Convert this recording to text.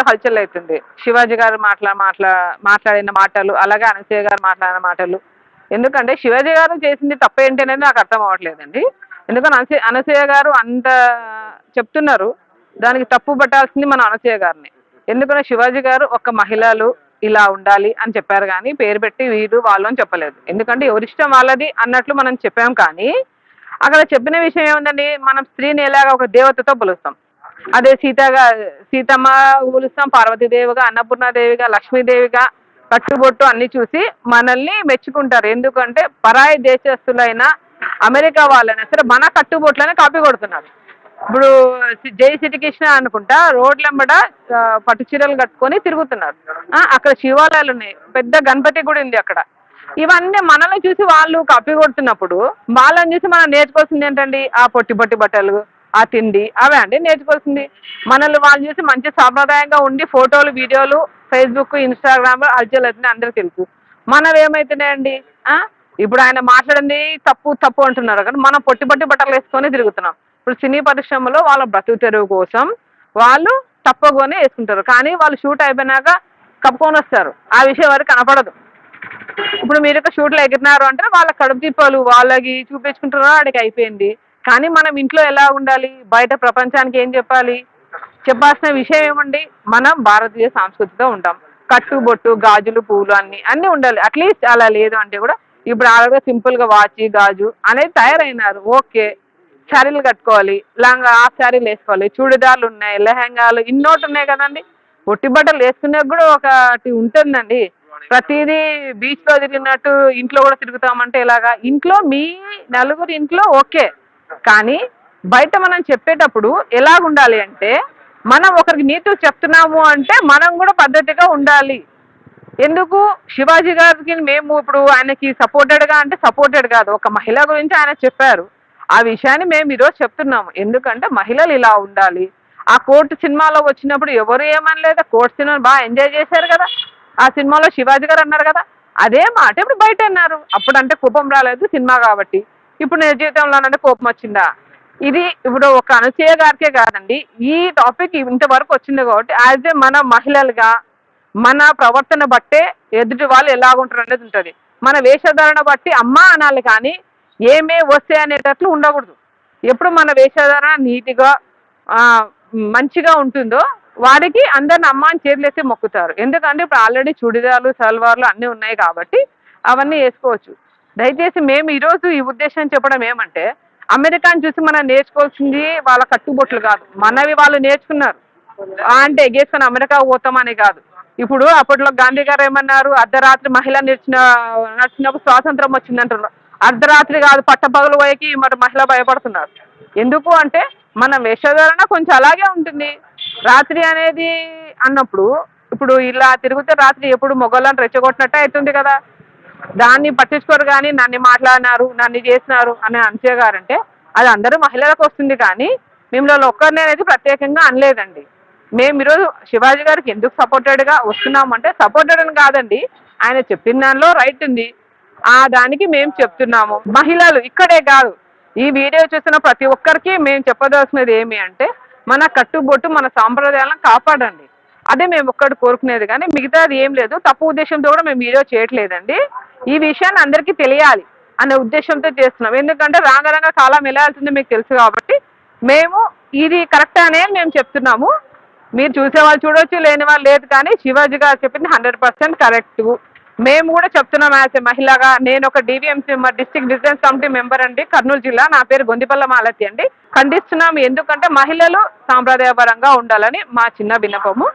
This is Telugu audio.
థియేటర్లో హల్చల్ అవుతుంది. శివాజీ గారు మాట్లా మాట్లా మాట్లాడిన మాటలు అలాగే అనసూయ గారు మాట్లాడిన మాటలు. ఎందుకంటే శివాజీ గారు చేసింది తప్ప ఏంటి అనేది నాకు అర్థం అవ్వట్లేదండి. ఎందుకంటే అనసూయ అనసూయ గారు అంత చెప్తున్నారు. దానికి తప్పు పట్టాల్సింది మన అనసూయ గారిని. ఎందుకంటే శివాజీ గారు ఒక మహిళలు ఇలా ఉండాలి అని చెప్పారు కానీ పేరు పెట్టి వీరు వాళ్ళు అని చెప్పలేదు. ఎందుకంటే ఎవరిష్టం వాళ్ళది అన్నట్లు మనం చెప్పాం కానీ అక్కడ చెప్పిన విషయం ఏముందండి? మనం స్త్రీని ఎలాగా ఒక దేవతతో పిలుస్తాం. అదే సీతగా సీతమ్మ ఊలుస్తాం పార్వతీదేవిగా అన్నపూర్ణాదేవిగా లక్ష్మీదేవిగా కట్టుబొట్టు అన్ని చూసి మనల్ని మెచ్చుకుంటారు. ఎందుకంటే పరాయి దేశస్తులైన అమెరికా వాళ్ళైనా సరే మన కట్టుబొట్లనే కాపీ కొడుతున్నారు. ఇప్పుడు జై శ్రీకృష్ణ అనుకుంటా రోడ్లంబడ పట్టు చీరలు కట్టుకొని తిరుగుతున్నారు. ఆ, అక్కడ శివాలయాలు ఉన్నాయి. పెద్ద గణపతి గుడి ఉంది అక్కడ. ఇవన్నీ మనల్ని చూసి వాళ్ళు కాపీ కొడుతున్నప్పుడు వాళ్ళని చూసి మనం నేర్చుకోవాల్సింది ఏంటండి? ఆ పొట్టి పొట్టి బట్టలు ఆ తిండి అవే అండి నేర్చుకోవాల్సింది. మనల్ని వాళ్ళు చూసి మంచి సాంప్రదాయంగా ఉండి ఫోటోలు వీడియోలు ఫేస్బుక్ ఇన్స్టాగ్రామ్ అల్చల్ అవుతున్నాయి అందరికి తెలుసు. మనం ఏమవుతున్నాయండి ఇప్పుడు ఆయన మాట్లాడింది తప్పు తప్పు అంటున్నారు కానీ మనం పొట్టి పొట్టి బట్టలు వేసుకొని తిరుగుతున్నాం. ఇప్పుడు సినీ పరిశ్రమలో వాళ్ళ బ్రతుకు తెరువు కోసం వాళ్ళు తప్పగానే వేసుకుంటారు. కానీ వాళ్ళు షూట్ అయిపోయినాక కప్పుకొని వస్తారు. ఆ విషయం వారికి కనపడదు. ఇప్పుడు మీరు షూట్లో ఎగిరినారు అంటే వాళ్ళ కడుపు తిప్పలు వాళ్ళకి చూపించుకుంటారో ఆడికి అయిపోయింది. కానీ మనం ఇంట్లో ఎలా ఉండాలి? బయట ప్రపంచానికి ఏం చెప్పాలి? చెప్పాల్సిన విషయం ఏమండి? మనం భారతీయ సంస్కృతితో ఉంటాం. కట్టు బొట్టు గాజులు పూలు అన్ని అన్ని ఉండాలి. అట్లీస్ట్ అలా లేదు అంటే కూడా ఇప్పుడు ఆల్రెడీ సింపుల్గా వాచి గాజు అనేది తయారైనారు. ఓకే. శారీలు కట్టుకోవాలి. లాంగా ఆఫ్ శారీలు వేసుకోవాలి. చూడిదార్లు ఉన్నాయి లెహంగాలు ఇన్నోటి ఉన్నాయి కదండి. ఒట్టి బట్టలు వేసుకునే కూడా ఒకటి ఉంటుందండి. ప్రతిదీ బీచ్లో తిరిగినట్టు ఇంట్లో కూడా తిరుగుతామంటే ఇలాగా ఇంట్లో మీ నలుగురు ఇంట్లో ఓకే. కానీ బయట మనం చెప్పేటప్పుడు ఎలాగుండాలి అంటే మనం ఒకరికి నీతులు చెప్తున్నాము అంటే మనం కూడా పద్ధతిగా ఉండాలి. ఎందుకు? శివాజీ గారికి మేము ఇప్పుడు ఆయనకి సపోర్టెడ్గా అంటే సపోర్టెడ్ కాదు. ఒక మహిళ గురించి ఆయన చెప్పారు. ఆ విషయాన్ని మేము ఈరోజు చెప్తున్నాము. ఎందుకంటే మహిళలు ఇలా ఉండాలి. ఆ కోర్టు సినిమాలో వచ్చినప్పుడు ఎవరు ఏమనలేదు. కోర్టు సినిమా బాగా ఎంజాయ్ చేశారు కదా. ఆ సినిమాలో శివాజీ గారు అన్నారు కదా. అదే మాట ఇప్పుడు బయట అన్నారు. అప్పుడంటే కోపం రాలేదు సినిమా కాబట్టి. ఇప్పుడు నేను జీవితంలోనంటే కోపం వచ్చిందా? ఇది ఇప్పుడు ఒక అనసూయ గారికే కాదండి. ఈ టాపిక్ ఇంతవరకు వచ్చింది కాబట్టి యాజ్ ఏ మన మహిళలుగా మన ప్రవర్తన బట్టే ఎదుటి వాళ్ళు ఎలాగుంటారు అనేది ఉంటుంది. మన వేషధారణ బట్టి అమ్మ అనాలి కానీ ఏమే వస్తే అనేటట్లు ఉండకూడదు. ఎప్పుడు మన వేషధారణ నీట్గా మంచిగా ఉంటుందో వారికి అందరిని అమ్మ అని చేతులెత్తి మొక్కుతారు. ఎందుకంటే ఇప్పుడు ఆల్రెడీ చుడిదార్లు సల్వార్లు అన్నీ ఉన్నాయి కాబట్టి అవన్నీ వేసుకోవచ్చు. దయచేసి మేము ఈరోజు ఈ ఉద్దేశం చెప్పడం ఏమంటే అమెరికాని చూసి మనం నేర్చుకోవాల్సింది వాళ్ళ కట్టుబొట్లు కాదు. మనవి వాళ్ళు నేర్చుకున్నారు. అంటే ఎగేసుకొని అమెరికా పోతామని కాదు. ఇప్పుడు అప్పట్లో గాంధీ గారు ఏమన్నారు? అర్ధరాత్రి మహిళ నడిచిన నడిచినప్పుడు స్వాతంత్రం వచ్చిందంటున్నారు అర్ధరాత్రి కాదు పట్టపగలు పోయేకి మరి మహిళ భయపడుతున్నారు. ఎందుకు అంటే మన వేషధారణ కొంచెం అలాగే ఉంటుంది. రాత్రి అనేది అన్నప్పుడు ఇప్పుడు ఇలా తిరిగితే రాత్రి ఎప్పుడు మొగలను రెచ్చగొట్టినట్టే అవుతుంది కదా. దాన్ని పట్టించుకోరు కానీ నన్ను మాట్లాడినారు నన్ను చేసినారు అని అంతే గారంటే అది అందరూ మహిళలకు వస్తుంది కానీ మిమ్మల్ని ఒక్కరిని అనేది ప్రత్యేకంగా అనలేదండి. మేము ఈరోజు శివాజీ గారికి ఎందుకు సపోర్టెడ్గా వస్తున్నామంటే సపోర్టెడ్ అని కాదండి ఆయన చెప్పిన దానిలో రైట్ ఉంది. ఆ దానికి మేము చెప్తున్నాము. మహిళలు ఇక్కడే కాదు ఈ వీడియో చూసిన ప్రతి ఒక్కరికి మేము చెప్పదలసినది ఏమి అంటే మన కట్టుబొట్టు మన సాంప్రదాయాలను కాపాడండి. అదే మేము ఒక్కటి కోరుకునేది కానీ మిగతాది ఏం లేదు. తప్పు ఉద్దేశంతో కూడా మేము వీడియో చేయట్లేదండి. ఈ విషయాన్ని అందరికీ తెలియాలి అనే ఉద్దేశంతో చేస్తున్నాం. ఎందుకంటే రాంగరంగ కాలం ఎలా వెళ్తుందో మీకు తెలుసు కాబట్టి మేము ఇది కరెక్ట్ అనే మేము చెప్తున్నాము. మీరు చూసే వాళ్ళు చూడొచ్చు లేని వాళ్ళు లేదు కానీ శివాజీ గారు చెప్పింది హండ్రెడ్ పర్సెంట్ కరెక్ట్ మేము కూడా చెప్తున్నాం యాజ్ ఎ మహిళగా. నేను ఒక DVMC district business committee member అండి కర్నూలు జిల్లా. నా పేరు గొందిపల్ల మాలతి అండి. ఖండిస్తున్నాము ఎందుకంటే మహిళలు సాంప్రదాయపరంగా ఉండాలని మా చిన్న విన్నపము.